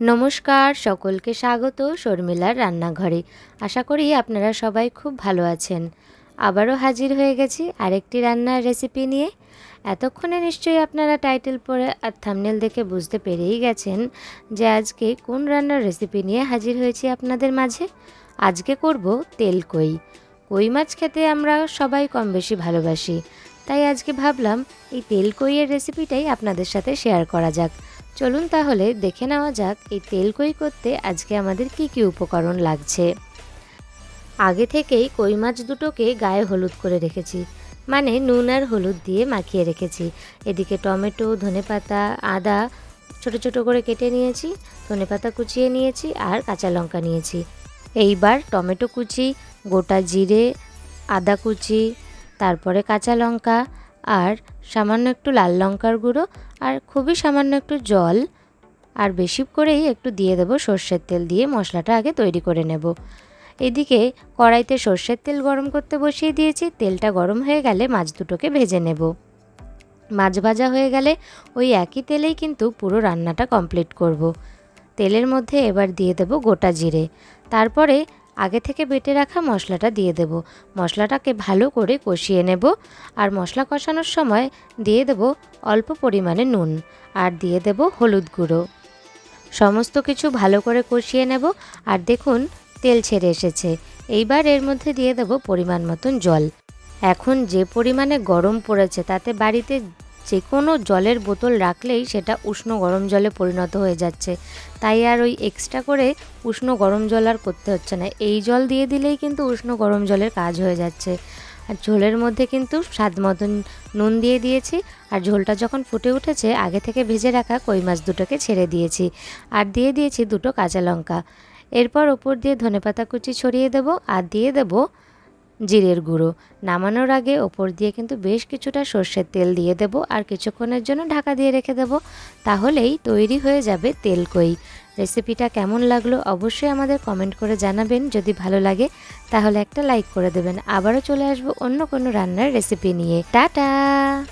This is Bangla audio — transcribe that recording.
নমস্কার, সকলকে স্বাগত শর্মিলার রান্নাঘরে। আশা করি আপনারা সবাই খুব ভালো আছেন। আবারও হাজির হয়ে গেছি আরেকটি রান্নার রেসিপি নিয়ে। এতক্ষণে নিশ্চয়ই আপনারা টাইটেল পড়ে আর থামনেল দেখে বুঝতে পেরেই গেছেন যে আজকে কোন রান্নার রেসিপি নিয়ে হাজির হয়েছি আপনাদের মাঝে। আজকে করব তেল কই। কই মাছ খেতে আমরা সবাই কম বেশি ভালোবাসি। তাই আজকে ভাবলাম এই তেল কইয়ের রেসিপিটাই আপনাদের সাথে শেয়ার করা যাক। চলুন তাহলে দেখে নেওয়া যাক এই তেল কই করতে আজকে আমাদের কি কি উপকরণ লাগছে। আগে থেকেই কই মাছ দুটোকে গায়ে হলুদ করে রেখেছি মানে নুন আর হলুদ দিয়ে মাখিয়ে রেখেছি। এদিকে টমেটো, ধনেপাতা, আদা ছোট ছোট করে কেটে নিয়েছি, ধনেপাতা কুচিয়ে নিয়েছি আর কাঁচা লঙ্কা নিয়েছি। এইবার টমেটো কুচি, গোটা জিরে, আদা কুচি, তারপরে কাঁচা লঙ্কা আর সামান্য একটু লাল লঙ্কার গুঁড়ো আর খুবই সামান্য একটু জল। আর বেশি করেই একটু দিয়ে দেবো সর্ষের তেল দিয়ে, মশলাটা আগে তৈরি করে নেব। এদিকে কড়াইতে সর্ষের তেল গরম করতে বসিয়ে দিয়েছি, তেলটা গরম হয়ে গেলে মাছ দুটোকে ভেজে নেব। মাছ ভাজা হয়ে গেলে ওই একই তেলেই কিন্তু পুরো রান্নাটা কমপ্লিট করব। তেলের মধ্যে এবার দিয়ে দেব গোটা জিরে। তারপরে আগে থেকে বেটে রাখা মশলাটা দিয়ে দেব। মশলাটাকে ভালো করে কষিয়ে নেব আর মশলা কষানোর সময় দিয়ে দেব অল্প পরিমাণে নুন আর দিয়ে দেব হলুদ গুঁড়ো। সমস্ত কিছু ভালো করে কষিয়ে নেব আর দেখুন তেল ছেড়ে এসেছে। এইবার এর মধ্যে দিয়ে দেব পরিমাণ মতন জল। এখন যে পরিমাণে গরম পড়েছে তাতে বাড়িতে যে কোনো জলের বোতল রাখলেই সেটা উষ্ণ গরম জলে পরিণত হয়ে যাচ্ছে। তাই আর ওই এক্সট্রা করে উষ্ণ গরম জল আর করতে হচ্ছে না। এই জল দিয়ে দিলেই কিন্তু উষ্ণ গরম জলের কাজ হয়ে যাচ্ছে। আর ঝোলের মধ্যে কিন্তু স্বাদ মতন নুন দিয়ে দিয়েছি। আর ঝোলটা যখন ফুটে উঠেছে, আগে থেকে ভেজে রাখা কই মাছ দুটোকে ছেড়ে দিয়েছি। আর দিয়ে দিয়েছি দুটো কাঁচা লঙ্কা। এরপর ওপর দিয়ে ধনেপাতা কুচি ছড়িয়ে দেব। আর দিয়ে দেবো জিরের গুঁড়ো। নামানোর আগে ওপর দিয়ে কিন্তু বেশ কিছুটা সর্ষের তেল দিয়ে দেব আর কিছুক্ষণের জন্য ঢাকা দিয়ে রেখে দেব। তাহলেই তৈরি হয়ে যাবে তেল কই। রেসিপিটা কেমন লাগল অবশ্যই আমাদের কমেন্ট করে জানাবেন। যদি ভালো লাগে, তাহলে একটা লাইক করে দেবেন। আবারও চলে আসব অন্য কোনো রান্নার রেসিপি নিয়ে। টাটা!